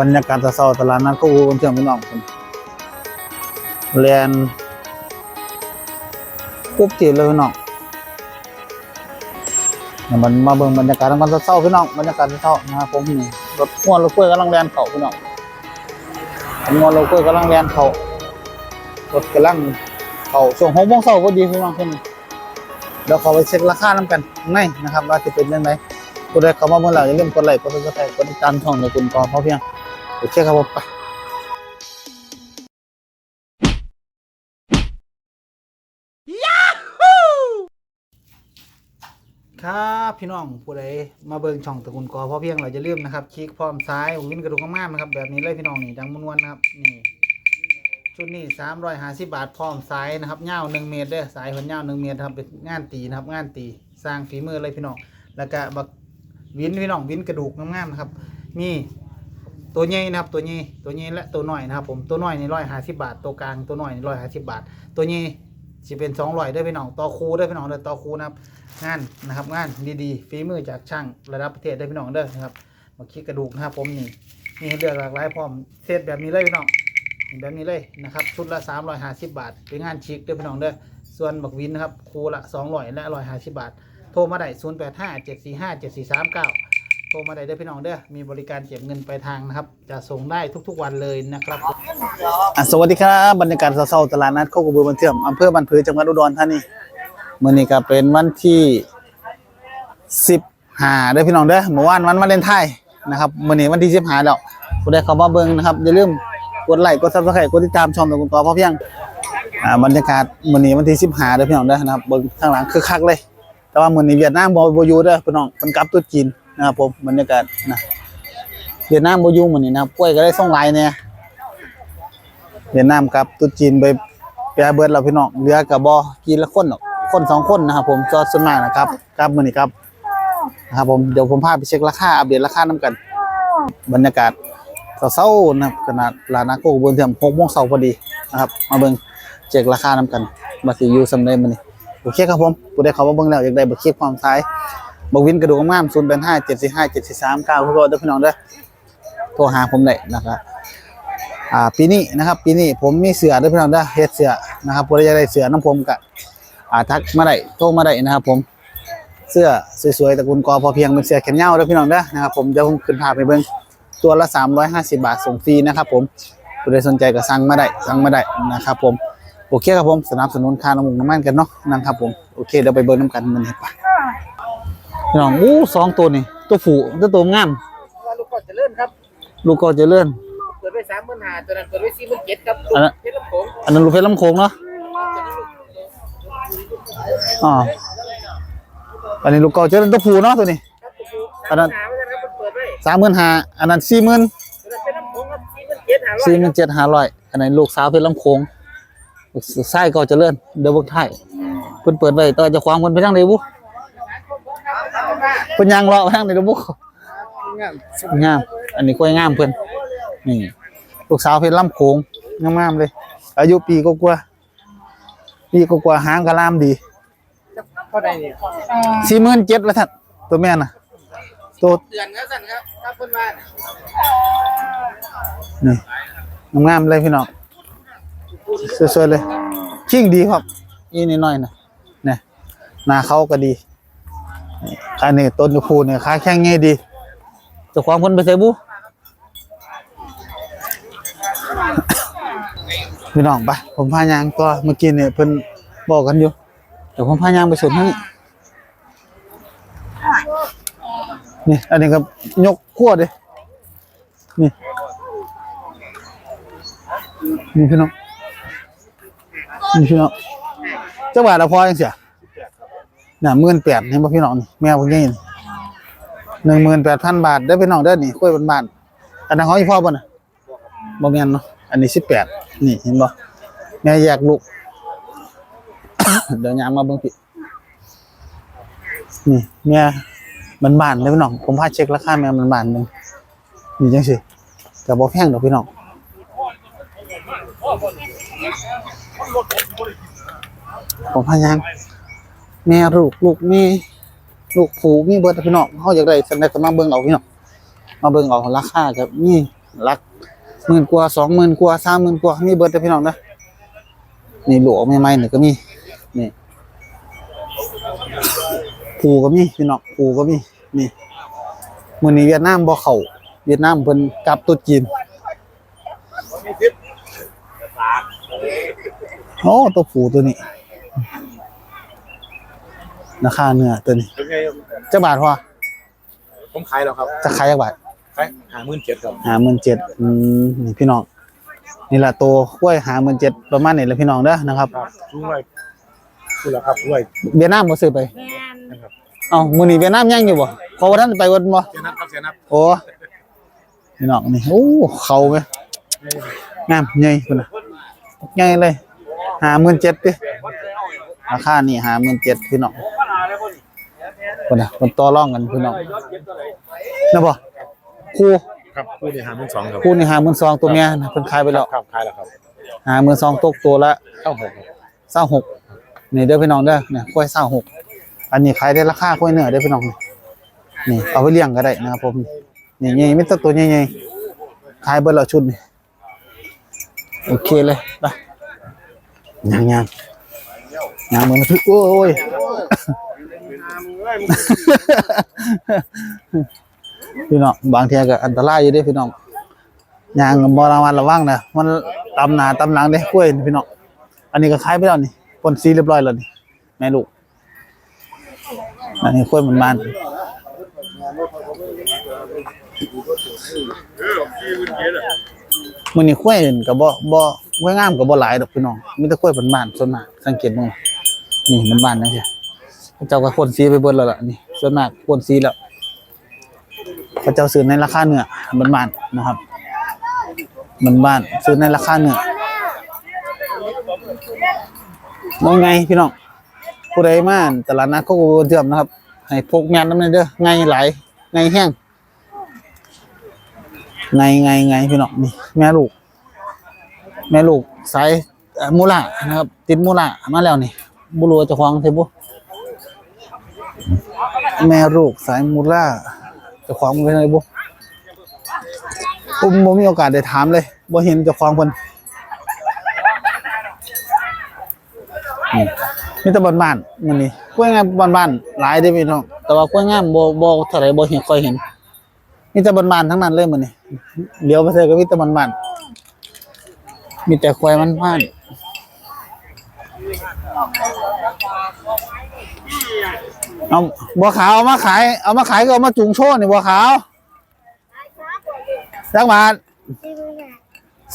บรรยากาศเศร้าตลาดนัดก็อูบนเชียงพี่น้องคนแลนปุ๊บจีเลยพี่น้องเดี๋ยมันมาเบิ่งบรรยากาศมันเศร้าพี่น้องบรรยากาศเศร้านะครับผมนี่รถพ่วงรถกล้วยกำลังแลนเขาพี่น้องรถพ่วงรถกล้วยกำลังแลนเขารถกำลังเขาช่วงหกโมงเช้าพอดีพี่น้องคนเดี๋ยวขอไปเช็คราคาน้ำกันในนะครับว่าจะเป็นยังไงผู้ใดเข้ามาเมื่อไหร่อย่าลืมกดไลค์กดซับสไครต์กดติดตามช่องในคุณกอเพราะเพียง โอเคครับผมไปครับพี่น้องผู้ใดมาเบิ่งช่องตะกูลกอเพราะเพียงเราจะลืมนะครับคลิกพร้อมซ้ายวินกระดูกข้างมากนะครับ แบบนี้เลยพี่น้องนี่ดังมวนๆนะครับนี่ชุดนี้สามร้อยห้าสิบบาทพร้อมซ้ายนะครับเงาหนึ่งเมตรเด้อสายหัวเงาหนึ่งเมตรครับเป็นงานตีนะครับงานตีสร้างฝีมือเลยพี่น้องแล้วก็บักวินพี่น้องวินกระดูกงามๆนะครับมี ตัวใหญ่นะครับตัวใหญ่ตัวใหญ่และตัวน้อยนะครับผมตัวน้อยนี่ร้อยห้าสิบาท ตัวกลางตัวน้อยนี่ร้อยห้าสิบาท ตัวใหญ่จะเป็นสองร้อยได้พี่น้องต่อคูได้พี่น้องเด้อต่อคูนะครับงานนะครับงานดีๆฝีมือจากช่างระดับประเทศได้พี่น้องเด้อนะครับมาคิดกระดูกนะครับผมนี่มีให้เลือกหลากหลายพร้อมเซตแบบนี้เลยพี่น้องแบบนี้เลยนะครับชุดละสามร้อยห้าสิบบาทเป็นงานชิคเด้อพี่น้องเด้อส่วนบักวินนะครับคูละสองร้อยและร้อยห้าสิบบาท โทรมาได้0 8 5 7 4 5 7 4 3 9 โทรมาได้เด้อพี่น้องเด้อมีบริการเก็บเงินปลายทางนะครับ จะส่งได้ทุกๆวันเลยนะครับอะสวัสดีครับบรรยากาศเศร้าๆตลาดนัดโคกระบือบันเทื่อมอำเภอบันผือจังหวัดอุดรธานีมื้อนี้ก็เป็นวันที่15เด้อพี่น้องเด้อเมื่อวานวันวาเลนไทน์นะครับมื้อนี้วันที่15แล้วผู้ใดเข้ามาเบิ่งนะครับอย่าลืมกดไลค์กด Subscribe กดติดตามช่องตะกุนต่อพอเพียงอ่าบรรยากาศมื้อนี้วันที่15เด้อพี่น้องเด้อนะครับเบิ่งข้างหลังคึกคักเลย แต่ว่าเมือนในเวียดนามบ่บ่อยู่เด้อพี่น้องเพิ่นกลับตัวจีน นะครับผมบรรยากาศนะเวียดนามบ่อยู่มื้อนนี้นะครับกล้วยก็ได้ส่งลายแน่เวียดนามกลับตัวจีนไปไปหาเบิดแล้วพี่น้องเหลือก็บ่กินละคนหรอกคนสองคนนะครับผมจอดส่วนมากนะครับกลับมือนี้ครับนะครับผมเดี๋ยวผมพาไปเช็คราคาอัปเดตราคานํกัน บรรยากาศเช้าๆนะครับขนาดร้านาโกบนเทียม6โมงเช้าพอดีนะครับ มาเบิ่งเช็คราคานํกันว่าสิยู่ซำใดมื้อนี้โอเคครับผมผู้ใดเขามาเบิ่งแล้วอยากได้บักคลิปความท้าย บักวินกระดูกงาม0 8 5 7 4 5 7 4 3 9ทุกคนเด้อพี่น้องเด้อโทรหาผมได้นะครับอ่าปีนี้นะครับปีนี้ผมมีเสือด้อพี่น้องเด้อเฮ็ดเสือนะครับผู้ใดอยากได้เสือน้ำผมก็อ่าทักมาได้โทรมาได้นะครับ ผมเสื้อสวยๆตระกูลกอพอเพียงเป็นเสื้อแขนยาวด้อพี่น้องเด้อนะครับผมเดี๋ยวผมขึ้นภาพไปเบิ่งตัวละ 350 บาทส่งฟรีนะครับผมผู้ใดสนใจก็สั่งมาได้สั่งมาได้นะครับผมโอเคครับผมสนับสนุนค่าน้ำมันน้ำมันกันเนาะนะครับผมโอเคเดี๋ยวไปเบิร์น้ำกันมันเห็นปะ พี่น้องอู้สองตัวนี่ตัวผูตัวตัวงามว่าลูกก่อนจะเลื่อนครับ ลูกก็จะเลื่อนเปิดไว้สามหมื่นห้าตัวนั้นเปิดไว้สี่หมื่นเจ็ดครับอันนั้นเพชรลำโขงอันนั้นลูกเพชรลำโขงเนาะอ๋ออันนี้ลูกก็จะเลื่อนตัวผูเนาะตัวนี้ครับตัวผู้อันนั้นหาไว้นะครับมันเปิดไว้สามหมื่นห้าอันนั้นสี่หมื่นตัวนั้นเป็นลำโขงครับสี่หมื่นเจ็ดหาร้อยสี่หมื่นเจ็ดห้าร้อยอันนั้นลูกสาวเพชรลำโขงลูกไส้ก็จะเลื่อนเดี๋ยวเบกไทยเพิ่นเปิดไว้ต่อเจะควางเพิ่นไปทางไหนบุ เพิ่นยังรอไปทางไหนเด้อบุงาม อันนี้กล้วยงามเพิ่อนนี่ลูกสาวเพชรลำโขงงามๆเลย อายุปีกว่าปีกว่าหางกระลามดีเท่าใดเนี่ยสี่หมื่นเจ็ดแล้วท่านตัวแม่น่ะตัวเดือนครับสั่นครับครับเพิ่นว่านี่งามๆเลยพี่น้องสวยๆเลย ชิ่งดีครับอีนิดหน่อยนะเนี่ยหน้าเขาก็ดี อันนี้ต้นกระพูเนี่ยขาแข็งไงดีเจะความคนไปใส่บุพี่น้องไปผมพายางตัวเมื่อกี้เนี่ยเพิ่นบอกกันอยู่เดี๋ยวผมพายางไปสุดให้นี่อันนี้ก็ยกขั้วดินี่นี่พี่น้องนี่พี่น้องเจ้าบ่าวละพอยังเสีย น่ะหมื่นแปดเห็นป่ะพี่น้องนี่แมวพวกนี้นี่หนึ่งหมื่นแปดพันบาทได้พี่น้องได้นี่กล้วยบ้านอันนั้นของอีพ่อบ่ะนะบ่แม่นเนาะอันนี้สิบแปดนี่เห็นบ่ะแม่แยกลูกเดี๋ยวยามมาเบิ่งพี่นี่แม่มันบานเด้อพี่น้องผมพาเช็คราคาแม่มันบานหนึ่งนี่จังซี่แต่บ่แพงดอกพี่น้องผมพายาง แม่ลูกลูกมีลูกผูมีเบิดพี่น้องเขาอยากได้สันได้ก็มาเบิ่งเอาพี่น้องมาเบิ่งเอาราคากับนี่หลักหมื่นกว่าสองหมื่นกว่าสามหมื่นกว่ามีเบิดแต่พี่น้องนะนี่หลวใหม่ๆนี่งก็มีนี่ผูก็มีพี่น้องผูก็มีนี่มือนี้เวียดนามบ่เข้าเวียดนามเพิ่นกลับตุดจีนโอ้ตัวผูตัวนี้ ราคาเนื้อตัวนี้เป็นไงจะบาทพอผมขายแล้วครับจะขายจักบาทขายหาหมื่นเจ็ดครับหาหมื่นเจ็ดอืมนี่พี่น้องนี่แหละตัวกล้วยหาหมื่นเจ็ดประมาณนี้แหละพี่น้องเด้อนะครับครับช่วยช่วยแล้วครับช่วยเวียดนามบ่ซื้อไปแม่นนะครับเอ้ามื้อนี้เวียดนามยังอยู่บ่เพราะว่าท่านไปวันบ่เสียนัดครับเสียนัดโอ้พี่น้องนี่โอ้เขาไหมงามใหญ่พุ่นน่ะใหญ่เลยหาหมื่นเจ็ดดิราคานี่หาหมื่นเจ็ดพี่น้อง พุ่นน่ะมันต่อรองกันพี่น้องนะบ่ครูครับคู่นี้หาหมื่นสองครับครูนี่หาหมื่นสองตัวเมียนะเพิ่นขายไปแล้วครับขายแล้วครับหาหมื่นสองตกตัวละเข้าหกครับเศร้าหกนี่เด้อพี่น้องเด้อเนี่ยกล้วยเศร้าหกอันนี้ขายได้ราคากล้วยเนื้อเด้อพี่น้องนี่เอาไปเลี้ยงก็ได้นะครับผมนี่ใหญ่ไม่ต้องตัวใหญ่ๆขายเบิดแล้วชุดนี่โอเคเลยไปย่างย่างย่างเหมือนพี่โอ้ย พี่น้องบางทีก็อันตรายอยู่ด้พี่น้องย่างบระวังระวังนะมันตำหนาตำหลังเด้กล้วยนี่พี่น้องอันนี้ก็คล้ายไปแล้วนี่ปนซีเรียบร้อยแล้วนี่แม่ลูกอันนี้ค่อยมันมันมันนี่ค่อยอื่นก็บ่บ่ค่อยงามก็บ่หลายดอกพี่น้องมีแต่ค่อยมันมันส่วนมากสังเกตมึงนี่มันบานจังซี่ เจ้าก็พ่นสีไปเบิดแล้วล่ะนี่ส่วนมากพ่นสีแล้วเขาเจ้าซื้อในราคาเนื้อมันบานนะครับมันบานซื้อในราคาเนื้อมองไงพี่น้องผู้ใดมาตลาดนัดโคกเทียมนะครับ ให้พกแมนน้ำเนเด้อไงไหลไงแห้งไงไงไงพี่น้องนี่แม่ลูก แม่ลูกสายมูล่านะครับ ติดมูล่ามาแล้วนี่บุรัวจะคว้าของเทบุ แม่ลูกสายมูล่าจะคว้าของไปไหนบุผมบ่มีโอกาสได้ถามเลยบ่เห็นจะคว้าของเพิ่นมีแต่บ้านๆมันนี่กล้วยงามบ้านๆหลายเด้อพี่น้องแต่ว่ากล้วยงามบ่บ่เท่าไหร่บ่เห็นค่อยเห็นมีแต่บ้านทั้งนั้นเลยมันนี่เดี๋ยวไปเจอก็มีแต่บ้านมีแต่ควายมันบ้าน เอาบัวขาวเอามาขาย เอามาขายก็เอามาจุงโชว์นี่บัวขาวสักบาท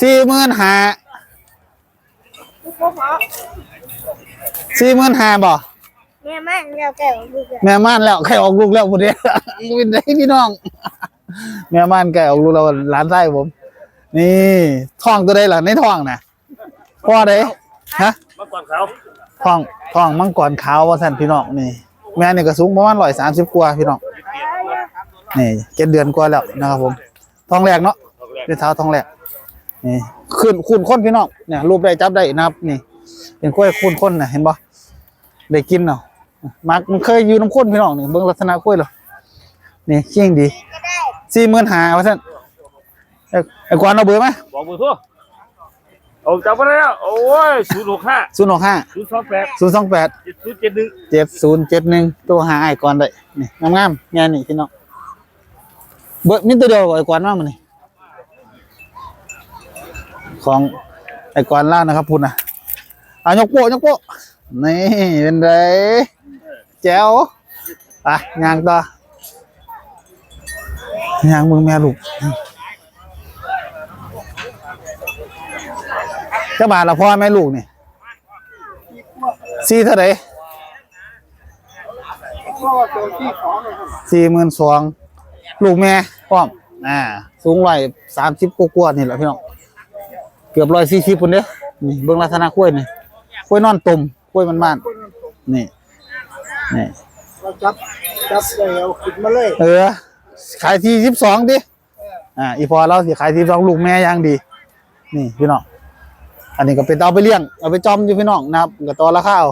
สี่หมื่นห้าสี่หมื่นห้าบ่แม่มันเราแก่ลูกแม่ม่านแล้วใครออกลูกแล้วพูดเดียวเป็นไงพี่น้อง แม่ม่านไก่ออกลูกแล้วหลานไส้ผม นี่ท้องตัวใดล่ะในท้องน่ะพ่อใดฮะเมื่อก่อนเขาท้องท้องมังกรขาวว่าท่านพี่น้องนี่ แม่นี่ก็สูงประมาณร้อยสามสิบกว่าพี่น้องนี่เจ็ดเดือนกว่าแล้วนะครับผมทองแรกเนาะเป็นเท้าทองแรกนี่ขึ้นคูนค้นพี่น้องเนี่ยรูปได้จับได้นะครับ นี่ เป็นกล้วยคูนค้นนะเห็นปะได้กินเนาะมักมันเคยอยู่น้ำข้นพี่น้องนี่เบิ่งลักษณะกล้วยเหรอนี่เชี่ยงดีสี่หมื่นหาว่าท่านไอ้กวนเอาเบอร์ไหมบอกมือทั่ว เอาจับไปแล้วโอ้ยศูนย์หกห้าศูนย์หกห้าศูนย์สองแปดศูนย์สองแปดเจ็ดศูนย์เจ็ดหนึ่งเจ็ดศูนย์เจ็ดหนึ่งตัวหาไอ้กวานได้นี่งามๆงานนี่พี่น้องเบอร์มีตัวเดียวบ่ไอ้กวานมากมันนี่ของไอ้กวานล่านะครับพุ่นนะอะยกโปะยกโปะนี่เป็นไรแจ๋วอะยางต่อยางมึงแม่ลูก จ้าบาทละพ่อแม่ลูกนี่สี่เท่าไหร่สี่หมื่นสองลูกแม่พร้อมอ่า สูงร้อยสามสิบกว่าๆนี่แหละพี่น้องเกือบร้อยสี่สิบคนเด้อนี่เบื้องลักษณะกล้วยนี่กล้วยนอนตุ่มกล้วยมันบ้านๆนี่นี่เราจับจับเลยเอาขึ้นมาเลย เออ ขายที่สิบสองดิอ่าอีพอเราสิขายที่สองลูกแม่อย่างดี นี่พี่น้อง อันนี้ก็เป็นเอาไปเลี้ยงเอาไปจอมอยู่พี่น้องนะครับก็ต่อราคาเอา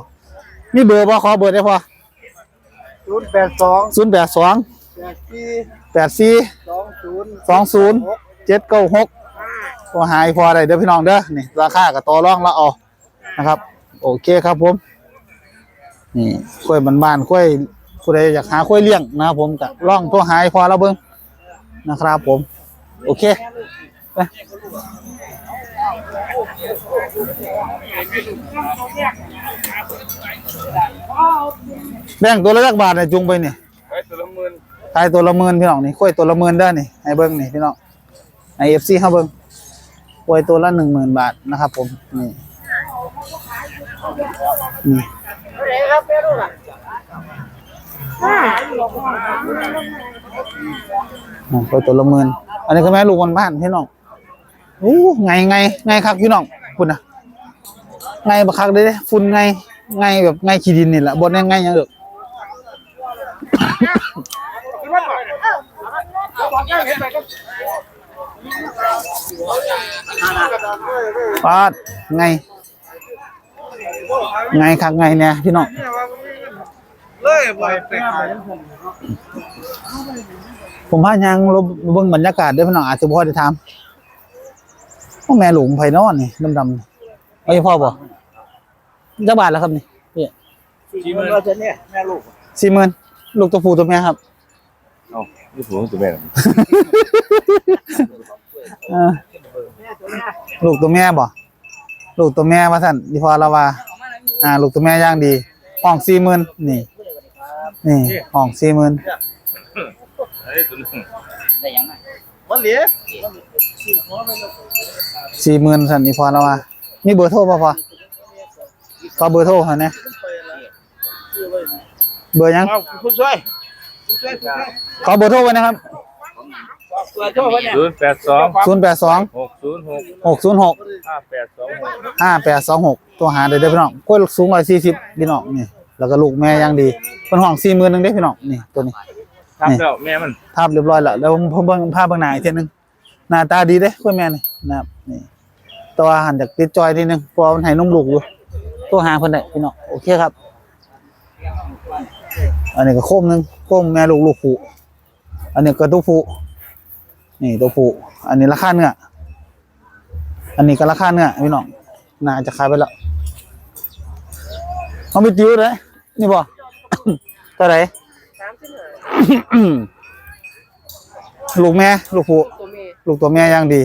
มีเบอร์บ่ขอเบอร์ได้พอศูนย์แปดสองศูนย์แปดสองแปดสี่แปดสี่สองศูนย์สองศูนย์หกเจ็ดเก้าหกตัวหายพอได้เด้อพี่น้องเด้อนี่ราคากับต่อรองแล้วเอานะครับ โอเคครับผมนี่กล้วยบ้านๆกล้วยผู้ใดอยากหากล้วยเลี้ยงนะครับผมกับร่องตัวหายพอแล้วเบิ้งนะครับผม โอเค ไปแบ่งตัวละจักบาทเนี่ยจุงไปเนี่ยไว้ตัวละหมื่นขายตัวละหมื่นพี่น้องนี่กล้วยตัวละหมื่นเด้อนี่ให้เบิ้งนี่พี่น้องในเอฟซีเขาเบิ้งกล้วยตัวละหนึ่งหมื่นบาทนะครับผมนี่นี่อ่ากล้วยตัวละหมื่นอันนี้คือแม่ลูกบนบ้านพี่น้อง โอ้ไงไงไงคักพี่น้องคุณนะไงบักคักเลยเด้ฝุ่นไงไงแบบไงขี้ดินนี่แหละบนนี้ไงยังเด้อปาดไง ไงคักไงเนี่ยพี่น้องเลยปล่อยไปขายผมพายังลบเบิ่งบรรยากาศด้วยพี่น้องอาจจะพอได้ถา มว่าแม่หลวงไผนอนนี่ดำๆไม่พ่อบ่จักบาทแล้วครับนี่พี่สี่หมื่นเราจะเนี่ยแม่ลูกสี่หมื่นลูกตัวผู้ตัวแม่ครับเอ้านี่ถูกตัวแม่เออลูกตัวแม่บ่ลูกตัวแม่ว่าท่านดีพอแล้วว่า อ่า ลูกตัวแม่ย่างดีห้องสี่หมื่นนี่นี่ห้องสี่หมื่นเฮ้ยตัวนึงมันเหลีย สี่หมื่นสันนี่พอแล้วว่ามีเบอร์โทรป่ะพอขอเบอร์โทรเขาเนี่ยเบอร์ยังเอาผู้ช่วยผู้ช่วยผู้ช่วยขอเบอร์โทรไว้นะครับตัวโทษวะเนี่ยศูนย์แปดสองศูนย์แปดสองหกศูนย์หกหกศูนย์หกห้าแปดสองหกห้าแปดสองหกตัวหาได้เด้อพี่น้องกล้วยสูงร้อยสี่สิบพี่น้องนี่แล้วก็ลูกแม่ย่างดีเป็นห้องสี่หมื่นหนึ่งได้อพี่น้องนี่ตัวนี้ทำแล้วแม่มันภาพเรียบร้อยแล้วแล้วผมเบิ่งภาพเบางหน้าอีกทีหนึง หน้าตาดีเด้กล้วยแม่นี่นะครับนี่ตัวหันจากติดจอยทีหนึงเพราะว่ามันให้นมลูกอยู่ตัวหาเพิ่นได้พี่น้องโอเคครับ อันนี้ก็โคมหนึงโค้มแม่ลูกลูกผูอันนี้ก็ตัวผูนี่ตัวผูอันนี้ราคาเนื้ออันนี้ก็ราคาเนื้อพี่น้องน่าจะขายไปแล้วเอาไปจิ้วเลยนี่บ่เท่าไหร่ลูกแม่ลูกผูตัวเมย์ ลูกตัวแม่ย่างดี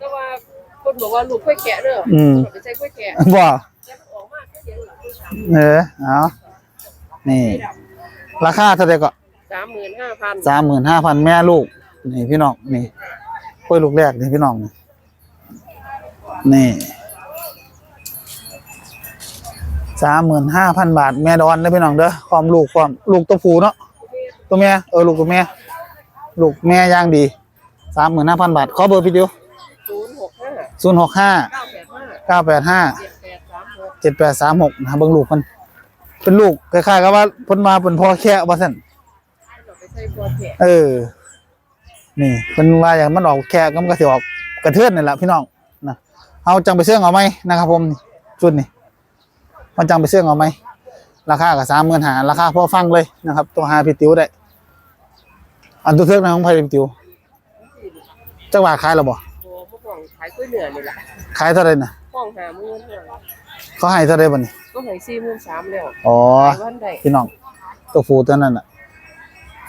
ก็ว่าคนบอกว่าลูกกล้วยแกะเด้ออืมไปใช้กล้วยแกะบ่แล้วออกมาแค่เดียวหลังผู้ชายเออเอานี่ ราคาเท่าไหร่ก็สามหมื่นห้าพันสามหมื่นห้าพันแม่ลูก นี่พี่น้องนี่กล้วยลูกแรกนี่พี่น้องนี่นี่สามหมื่นห้าพันบาทแม่ดอนเลยพี่น้องเด้อความลูกความลูกตัวผูเนาะตัวแม่เออลูกตัวแม่ลูกแม่ย่างดี สามหมื่นห้าพันบาท ขอเบอร์พี่ดิวศูนย์หกห้าศูนย์หกห้าเก้าแปดห้าเก้าแปดห้าเจ็ดแปดสามหกเจ็ดแปดสามหกนะเบิ่งลูกมันเป็นลูกคล้ายๆกับว่าเพิ่นมาเป็นพ่อแค่ว่าซั่นเราไปใช้กล้วยแกะเออ นี่เพิ่นว่าอย่างมันออกแค่ก็มันก็สิออกกระเทือนนี่แหละพี่น้องนะเอาจังไปเสื่องเอาไหมนะครับผมชุดนี้มันจังไปเสื่องเอาไหมราคาก็สามหมื่นหาราคาพอฟังเลยนะครับ ตัวหาพี่ติ๋วได้ อันตัวเทือกนะของไผพี่ติ๋ว จังหวะขายแล้วบ่โอ้เมื่อก่อนขายกล้วยเหนือนี่แหละขายเท่าไหร่น่ะห้องหาหมื่นห้าเขาให้เท่าไหร่บ่นี่ก็ให้สี่หมื่นสามแล้วอ๋อขายวันใดพี่น้องตัวฟูตัวนั้นอะ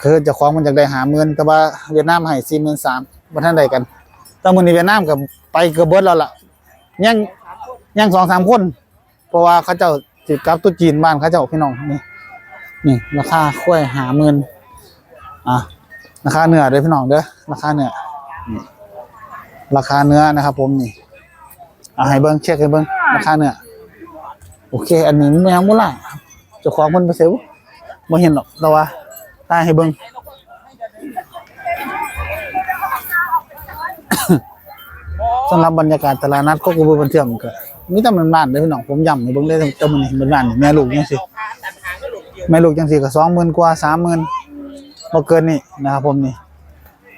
คือเจะคล้าของมันจากได้หาเงินแต่ว่าเวียดนามให้สี่หมื่นสามบัท่านใดกันแต่มือนี้เวียดนามกับไปเกือบเบิดแล้วล่ะยังยังสองสามคน เพราะว่าเขาเจ้าติดกับตัวจีนบ้านเขาเจ้าพี่น้องนี่นี่ราคาค่อยหาเงินอะราคาเนื้อเด้อพี่น้องเด้อราคาเนื้อนี่ ราคาเนื้อนะครับ ผมนี่อะให้เบิ้งเช็คให้เบิ้งราคาเนื้อโอเค อันนี้มันยังบ่ล่ะเจ้าของมันไปเซลบ่เห็นหรอกแต่ว่าตายให้เบิ่งสำหรับบรรยากาศตลาดนัดก็กูบันเทิงก็มีแต่มันบ้านเด้อพี่น้องผมย้ำให้เบิ่งเลยแต่มันนี่มันบ้านนี่แม่ลูกจังซี่แม่ลูกจังซี่ก็20,000กว่า30,000บ่เกินนี่นะครับผมนี่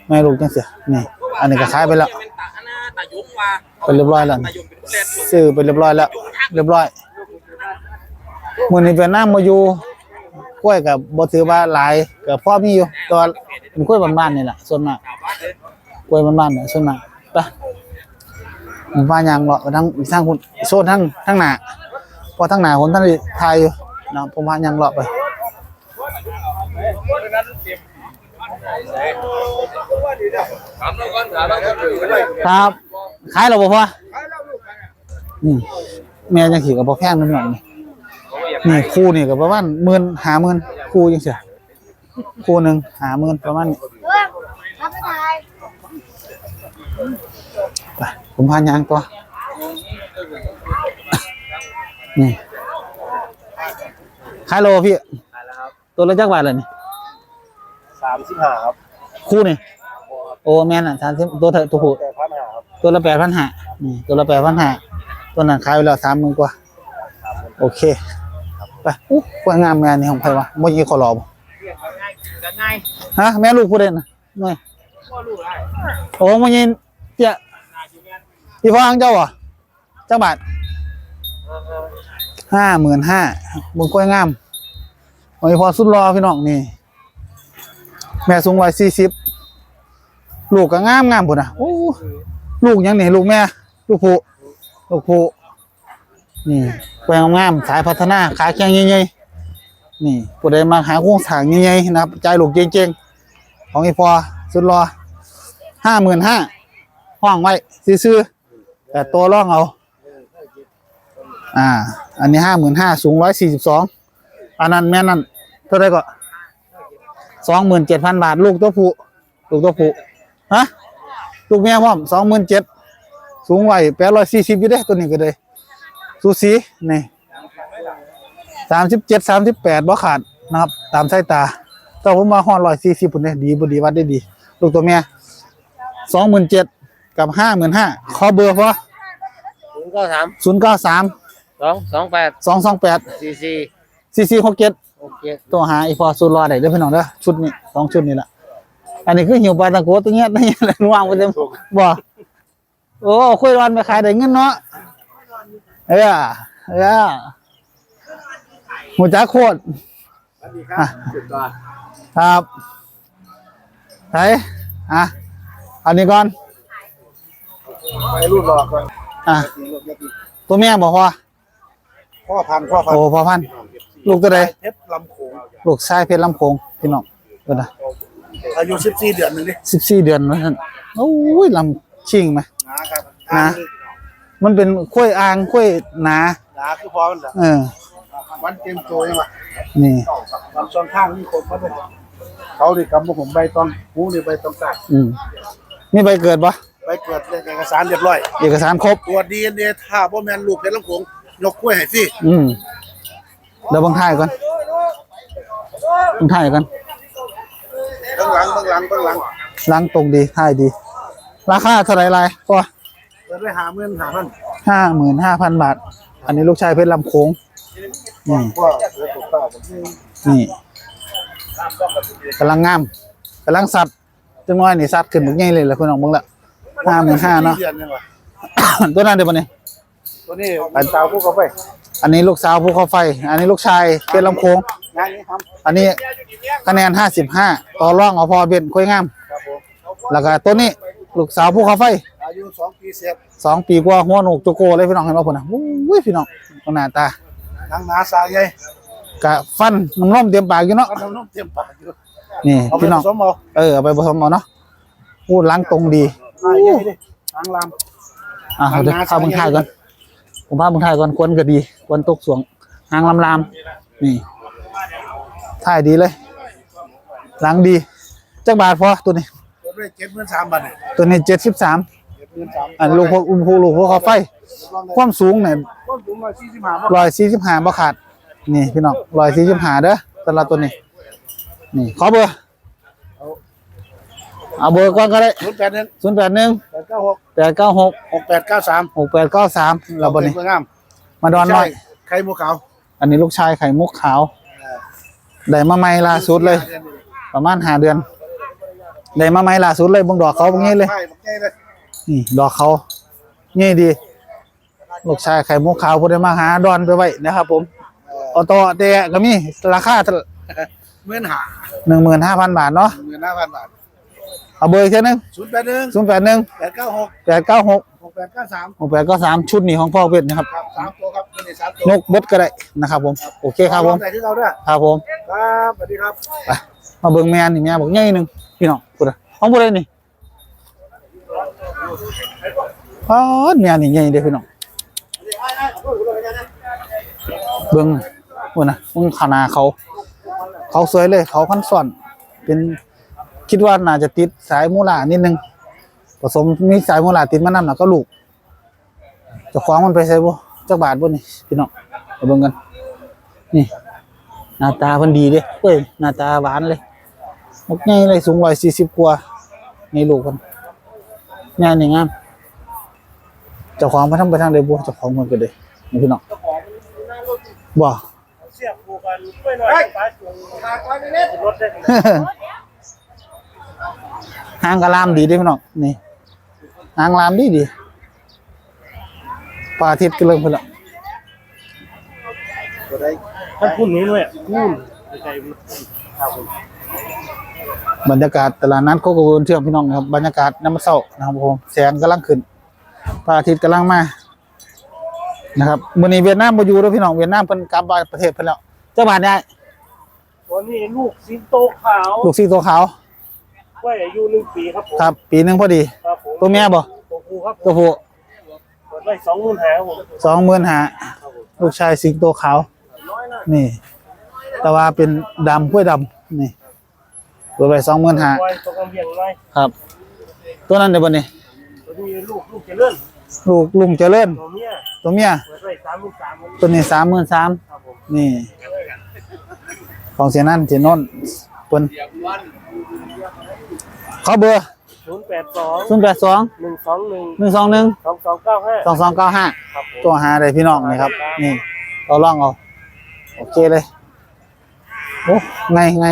แม่ลูกจังซี่นี่ อันนี้ก็ขายไปแล้ว ไปเรียบร้อยแล้วนี่ซื้อไปเรียบร้อยแล้ว เรียบร้อยมือนี้เวียดนามมาอยู่กล้วยกับบ่ถือว่าหลายก็พอมีอยู่ต่ว่าเป็นกล้วยบ้านๆนี่แหละส่วนมากกล้วยบ้านๆเนี่ยส่วนมากไปผมว่ายางเลาะทั้งทั้งคุณโซนทั้งทั้งหนาเพอทั้งหนาผมท่านได้ถ่ายอยู่นะผมว่ายางเลาะไปครับ ขายเราบ่พอนี่แม่ยังขี่กับบ่แพงนั่นหน่อยนี่นี่คู่นี่ก็ประมาณหมื่นหาหมื่นคู่ยังเสียคู่หนึ่งหาหมื่นประมาณนี้เรื่องทำไม่ได้ไปผมพานยางตัวนี่ขายโลพี่ตัวละจักบาทเลยนี่สามสิบห้าครับ คู่นี่โอ้แม่นอะสามสิบตัวเถอะตัวผู้แต่พันห้าครับตัวละแปดพันห้านี่ตัวละแปดพันห้าตัวนั้นขายไปแล้วสามหมื่นกว่า โอเค ไปอู้กล้วยงามงานนี่ของใครวะบ่ยีขอรอบ่จะง่ายฮะ แม่ลูกผู้เด่นนะหน่อยพ่อลูกได้โอ้บ่ยีเตี้ยพี่พ่ออังเจ้าเหรอจักบาทห้าหมื่นห้าบนกล้วยงามโอ้ยพอสุดรอพี่น้องนี่ แม่สูงร้อยสี่สิบลูกก็งามงามพุ่นอะโอ้ ลูกยังนี่ลูกแม่ ลูกผู้ลูกผู้นี่แปลงงามสายพัฒนาขาแข็งใหญ่ๆนี่ผู้ใดมาหาโครงสร้างใหญ่ๆนะครับใจลูกเก่งๆของอีพอสุดรอห้าหมื่นห้าห้องไว้ซื้อๆแต่ตัวร่องเอาอ่า อันนี้ห้าหมื่นห้าสูงร้อยสี่สิบสองอันนั้นแม่นั่นเท่าไหรก็สองหมื่นเจ็ดพันบาท ลูกตัวผู้ลูกตัวผู้ฮะ ลูกแม่พร้อมสองหมื่นเจ็ดสูงไหวแปดร้อยสี่สิบอยู่เด้ตัวนี้ก็เลยสูสีนี่สามสิบเจ็ดสามสิบแปดบ่ขาดนะครับ ตามสายตาแต่ผมมาห้อร้อยสี่สิบปุ่นเนี่ยดีบุดีวัดได้ดี ลูกตัวแม่สองหมื่นเจ็ดกับห้าหมื่นห้าขอเบอร์พอศูนย์เก้าสามศูนย์เก้าสามสองสองแปดสองสองแปดสี่สี่สี่สี่หกเจ็ดโอเคตัวหาอีพอสูรอได้เด้อพี่น้องเด้อชุดนี้สองชุดนี้ละ อันนี้คือหิวปลาตะโกตัวเงี้ยตัวเงี้ยเลยวางไปเต็มบ่โอ้คุยวันไปขายได้เงินเนาะเอ้ยเอ้ยหัวจ้าโคตรสวัสดีครับจุดก่อนครับไหนอะอันนี้ก่อนไปรุ่นรอก่อนอะตัวแม่บอกว่าพ่อพันธุ์พ่อพันโอ้ธุ์พอพันธุ์ลูกตัวใดเพชรลำโขงลูกชายเพชรลำโพงพี่น้องตัวน่ะ อายุสิบสี่เดือนหนึ่งดิสิบสี่เดือนแล้วท่านโอ้ยลำชิงไหมนะครับนะมันเป็นข้วยอ่างข้วยหนาหนาคือพอมันเหรอเออวันเกมโจยังไงนี่ลำซ้อนข้างนี่คนเขาด้วยเขาดิกำพวกผมใบตองหูนี่ใบตองตัดอืมมีใบเกิดปะใบเกิดเอกสารเรียบร้อย เอกสารครบตรวจดีเอ็นเอถ้าพ่อแม่นลูกเป็นลำโขงยกกล้วยให้ฟรีอืมเดี๋ยวเบังถ่ายก่อนเบังถ่ายก่อน เบื้องหลังเบื้องหลังเบื้องหลังล้างตรงดีถ่ายดี ราคาเท่าไหรไรก็เปิดไว้หาเงินหาพันห้าหมื่นห้าพันบาท อันนี้ลูกชายเพชรลำโค้งนี่ก็เปิดตัวเปล่าผมนี่นี่กำลังงามกำลังสัตว์จังน้อยนี่สัตว์ขึ้นมึกใหญ่เลยแหละคุณน้องมึงละห้าหมื่นห้าเนาะเดือนยังวะตัวนั้นเดี๋ยวมันนี่ตัวนี้อันเตาพวกเขาไปอันนี้ลูกสาวภูเขาไฟ อันนี้ลูกชายเพชรลำโค้งงานนี้ครับ อันนี้คะแนนห้าสิบห้าต่อร่องเอาพอเบ็นคุยงามครับผมแล้วก็ตัวนี้ลูกสาวภูเขาไฟอายุสองปีเสร็จสองปีกว่าหัวโหนกโจโกเลยพี่น้องเห็นป่ะพุ่นนะอุ้ยพี่น้องหน้าตาทั้งหนาสายใหญ่กะฟันน้ำนมเตรียมปากอยู่เนาะก็ทำน้ำเต็มปากอยู่นี่เอาไปพี่ผน้องสมเอาเออเอาไปผสมเอาเนาะพูดล้างตรงดีสายใหญ่ดิทางลอะเอาเดี๋ยวเข้าเบิ่งถ่ายก่อนผมพาเบิ่งถ่ายก่อนควรก็ดีควรตกสวงหางลำลามนี่ ถ่ายดีเลยล้างดีจักบาทพอตัวนี้ำตัวได้เจ็ดหมื่นสามบาทเนี่ยตัวนี้เจ็ดสิบสามเจ็ดหมื่นสามอันลูกพวกอุ้มพูลูกพวกเขาไฟ ความสูงเนี่ยต้นสูงร้อยสี่สิบห้าบาทร้อยสี่สิบห้าบ่ขาด นี่พี่น้องร้อยสี่สิบห้าเด้อสำหรับตัวนี้ นี่ขอเบอร์เอาเบอร์ก่อนก็ได้ศูนย์แปดหนึ่งศูนย์แปดหนึ่งแปดเก้าหกแปดเก้าหกหกแปดเก้าสามหกแปดเก้าสามเราบนนี้เพื่องามมาดอนหน่อยไข่หมูขาว อันนี้ลูกชายไข่มุกขาว ได้มาใหม่ล่าสุดเลย ประมาณห้าเดือนได้มาใหม่ล่าสุดเลยเบงดอกเขาเบงนี้เลยใช่บักใหญ่เลยนี่ดอกเขานี่ดี ลูกชายไข่มุกขาวพูดได้มาหาดอนไปไว้นะครับผมออโต้เตะก็มีราคาหมื่นห้าหนึ่งหมื่นห้าพันบาทเนาะหมื่นห้าพันบาทเอาเบอร์อีกเท่านึงศูนย์แปดหนึ่งศูนย์แปดหนึ่งแปดเก้าหกแปดเก้าหกหกแปดเก้าสามหกแปดเก้าสามชุดนี้ของพ่อเพชรนะครับครับสามตัวครับเป็นสามตัวนกเบิดก็ได้นะครับผม โอเคครับผมใส่ที่เราด้วยครับผม ครับสวัสดีครับมาเบิ่งแม่นี่แม่บอกใหญ่หนึงพี่น้องพูดอะของบ่ได้นี่อ๋อแม่นี่ใหญ่เด้อพี่น้องเบิ่งพูดนะเบิ่งขานาเขา เขาสวยเลย เขาคันซ่อนเป็นคิดว่าน่าจะติดสายมูลานิดนึงผสมมีสายมูลาติดมานำน่ะก็ลูกจะคว้าของมันไปใส่บ่จักบาทบ่นี่พี่น้องมาเบิ่งกัน นี่ หน้าตาพิ่นดีเด้เอ้ยหน้าตาหวานเลยนกใหญ่เลยสูง140กว่านี่ลูกเพิ่นงานนี่งงามเจ้าของมาทำไปทางใดบ่เจ้าของมันก็เด้นี่พี่น้องบ่เสียบผูกันช่วยหน่อยปลาจุงรถได้หางกะลามดีด้พี่น้องนี่หางลามดีดีปลาทิตย์ก็เริ่มพุ่นละ ท่านพูดนี้ด้วยพูดใจครับผมบรรยากาศตลาดนัดโคกระเบือนเชื่อมพี่น้องนะครับบรรยากาศน้ำมันเศร้านะครับผมแสงกำลังขึ้นพระอาทิตย์กำลังมานะครับมื้อนี้เวียดนามบ่อยู่แล้วพี่น้องเวียดนามเพิ่นกลับบ้านประเทศเพิ่นแล้วเจ้าบ้านได้ตัวนี้ลูกสิงโตขาวลูกสีตัวขาวไว้อายุหนึ่งปีครับผมครับ ปีหนึงพอดีครับผมตัวแม่บ่ตัวผู้ครับตัวผู้เปิดไว้สองหมื่นห้าครับผมสองหมื่นห้าลูกชายสิงโตขาว น้อยนะนี่ แต่ว่าเป็นดำกล้วยดำนี่เปิดไปสองหมื่นห้าไว้ตัวกำเพียงไว้ครับ ตัวนั้นเดี๋ยวบัดนี้ตัวนี้ลูกลูกเจริญลูกลุงเจริญตัวเมียตัวเมียเปิดไว้สามหมื่นสามตัวนี้สามหมื่นสามครับผมนี่ ของเสียนั่นเสียนนท์เปิ้นขอเบอร์ศูนย์แปดสองศูนย์แปดสองหนึ่งสองหนึ่งหนึ่งสองหนึ่งสองสองเก้าห้าสองสองเก้าห้าครับผมตัวหาได้พี่น้องนี่ครับ นี่เราลองเอา โอเคเลย โอ้ไงไง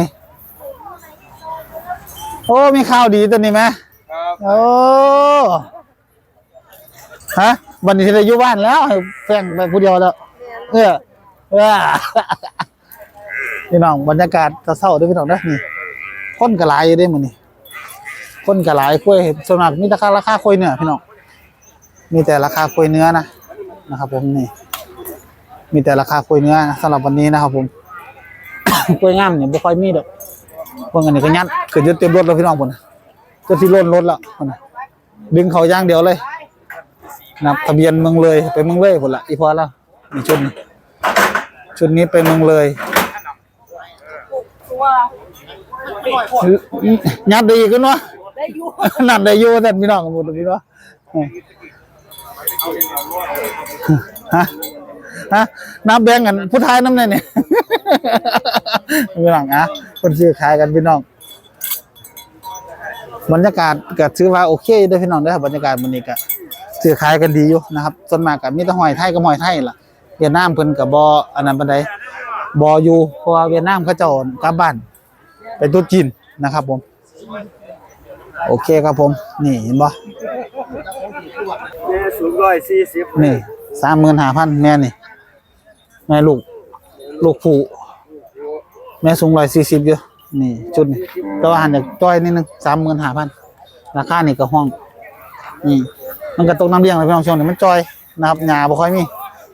โอ้ มีข่าวดีตัวนี้ไหมโอ้ ฮะวันนี้ที่ได้อยู่บ้านแล้วให้แฟงไปผู้เดียวแล้วเออเออพี่น้องบรรยากาศเศร้าๆเด้วยพี่น้องนะนี่คนกระไรอยู่เด้มันนี่คนกระไรกล้วยส่วนมากมีแต่ราคาราคากล้วยเนื้อพี่น้องมีแต่ราคากล้วยเนื้อนะนะครับผมนี่ มีแต่ราคากล้วยเนื้อสำหรับวันนี้นะครับผม กล้วยงามเนี่ยไม่ค่อยมีดอกพวกอันนี้ก็ยัดขึ้นจนเต็มรถแล้วพี่น้องผมนะจนที่ล้นรถแล้วพุ่นนะดึงเขาย่างเดียวเลยนับทะเบียนเมืองเลยไปเมืองเลยผลละอีพอแล้วมีชุดชุดนี้ไปเมืองเลยยัดได้อีกกันวะนั่นได้อยู่แต่พี่น้องกันหมดเลยพี่น้องฮะ ฮะน้ำแบงกันผู้ชายน้ำเนี่ยเนี่ยพี่น้องอะคนซื้อขายกันพี่น้องบรรยากาศก็ถือว่าโอเคเด้วยพี่น้องเด้อบรรยากาศมันนี้ก็ซื้อขายกันดีอยู่นะครับส่วนมากก็มีแต่หอยไทยกับหอยไทยล่ะเวียดนามเพิ่นก็บ่อันนั้นปานใดบ่อยู่เพราะว่าเวียดนามเขาเจ้ากลับบ้านเป็นตัวจีนนะครับผม โอเคครับผม นี่เห็นบ่แม่สูงร้อยสี่สิบนี่สามหมื่นห้าพันแม่นี่แม่ลูก ลูกผู้แม่สูงร้อยสี่สิบอยู่นี่ชุดนี่แต่ว่าหันจากจ้อยนิดนึงสามหมื่นห้าพันราคานี่ก็ห้อง นี่ มันก็ตกน้ำเลี้ยงเลยพี่น้องช่วงนี้มันจ้อยนะครับหญ้าบ่ค่อยมี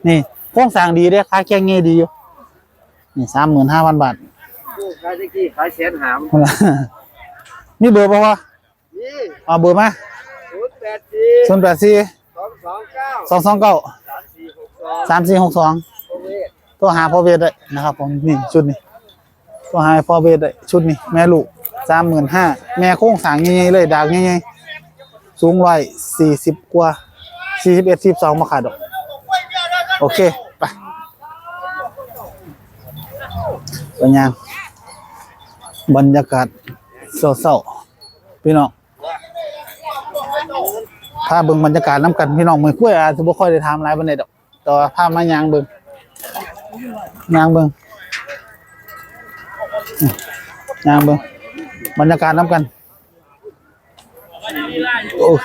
นี่โครงสร้างดีเด้ค่าแข้งเงี้ยดีอยู่นี่สามหมื่นห้าพันบาทขายตะกี้ขายแสนหามนี่เบอร์ป่าวะนี่เอาเบอร์มาศูนย์แปดสี่ศูนย์แปดสี่สองสองเก้าสองสองเก้าสามสี่หกสอง ตัวหาพ่อเวทได้นะครับผมนี่ชุดนี้ตัวหาพ่อเวทได้ชุดนี้ แม่ลูกสามหมื่นห้าแม่โค้งสางใหญ่ๆเลยดากใหญ่ๆสูงร้อยสี่สิบกว่าสี่สิบเอ็ดสิบสองมาขาดดอกโอเคไปเป็นยังบรรยากาศเศร้าๆพี่น้องถ้าเบิ่งบรรยากาศน้ำกันพี่น้องมือกล้วยอาจจะบ่ค่อยได้ทำไรบันไดดอก ต่อภาพมายางเบิง ยางเบิงอืมยางเบิงบรรยากาศน้ำกันโอ้ย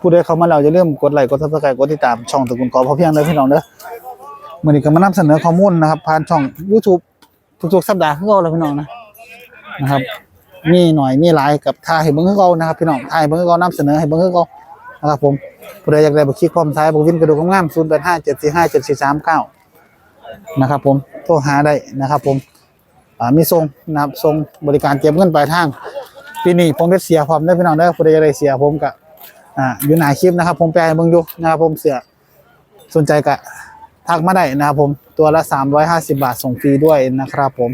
ผู้ใดเข้ามาแล้วอย่าลืมกดไลค์กดซับสไครต์กดติดตามช่องตะกูลกอพอเพียงเด้อพี่น้องเด้อมื้อนี้ก็มานำเสนอข้อมูลนะครับ ผ่านช่อง YouTube ทุกๆสัปดาห์คือเก่าแล้วพี่น้องนะนะครับ มีหน่อยมีหลายกับทายให้เบิ่งคือเก่านะครับพี่น้องทายให้เบิ่งคือเก่านำเสนอให้เบิ่งคือเก่านะครับผม ผู้ใดอยากได้บักคิกพร้อมท้ายบักวินกระดูกงามๆ0857457439นะครับผมโทรหาได้นะครับผมมีส่งนะครับส่งบริการเก็บเงินปลายทางปีนี้ผมได้เสียพร้อมได้พี่น้องเด้ผู้ใดอยากได้เสียผมก็อ่าอยู่หนาคลิปนะครับ ผมแปลเบิ่งอยู่นะครับผมเสียสนใจก็ทักมาได้นะครับผมตัวละ 350 บาทส่งฟรีด้วยนะครับผม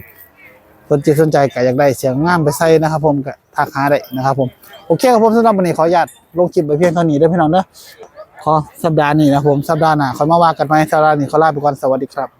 สนใจสนใจก็อยากได้เสียงงามไปใส่นะครับ ผมก็ทักหาได้นะครับผม โอเคครับผมสำหรับวันนี้ขออนุญาตลงคลิปไปเพียงเท่านี้เด้อพี่น้องเด้อขอสัปดาห์นี้นะผมสัปดาห์หน้าค่อยมาว่ากันใหม่สัปดาห์นี้ขอลาไปก่อนสวัสดีครับ